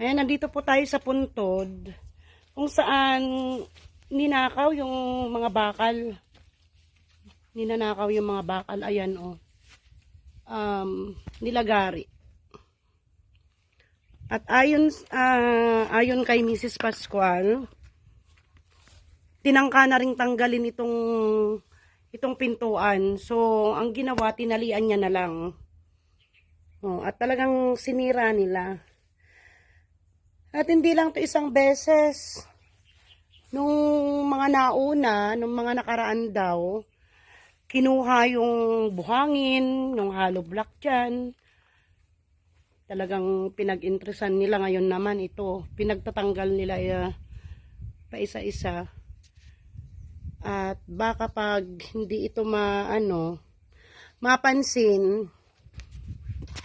Ayan, nandito po tayo sa puntod kung saan ninakaw yung mga bakal. Ninanakaw yung mga bakal. Ayan, oh. Um, nilagari. At ayon, ah, ayon kay Mrs. Pascual, tinangka na ring tanggalin itong itong pintuan. So, ang ginawa, tinalian niya na lang. Oh, at talagang sinira nila. At hindi lang to isang beses. Nung mga nauna, nung mga nakaraan daw, kinuha yung buhangin, yung hollow block dyan. Talagang pinag-interesan nila ngayon naman ito. Pinagtatanggal nila uh, pa isa-isa. At baka pag hindi ito maano, mapansin,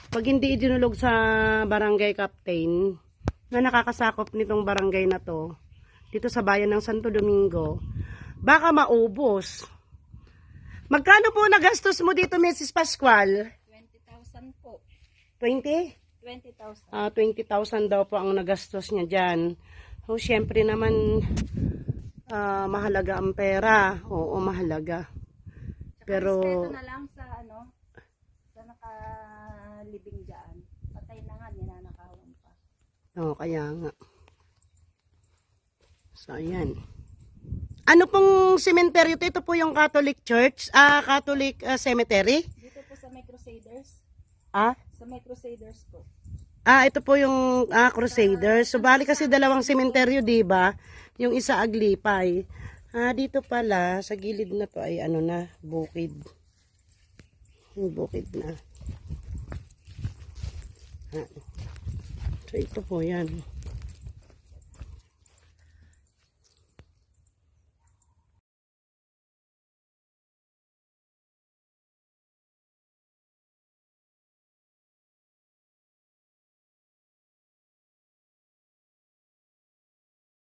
pag hindi idinulog sa barangay captain, na nakakasakop nitong barangay na to, dito sa bayan ng Santo Domingo, baka maubos. Magkano po nagastos mo dito, Mrs. Pascual? 20,000 po. 20? 20,000. Ah, 20,000 daw po ang nagastos niya dyan. So, syempre naman, ah, mahalaga ang pera. Oo, mahalaga. Pero, Respeto na lang sa ano, sa nakalibing dyan. Patay na nga, ninanakawan oh, kaya nga. So, ayan. Ano pong sementeryo to? Ito po yung Catholic Church, ah, Catholic ah, Cemetery? Dito po sa may Crusaders. Ah? Sa may Crusaders po. Ah, ito po yung ah, Crusaders. So, bali kasi dalawang sementeryo, di ba? Yung isa Aglipay. Ah, dito pala, sa gilid na to ay ano na, bukid. Yung bukid na. Ah. Ito po yan.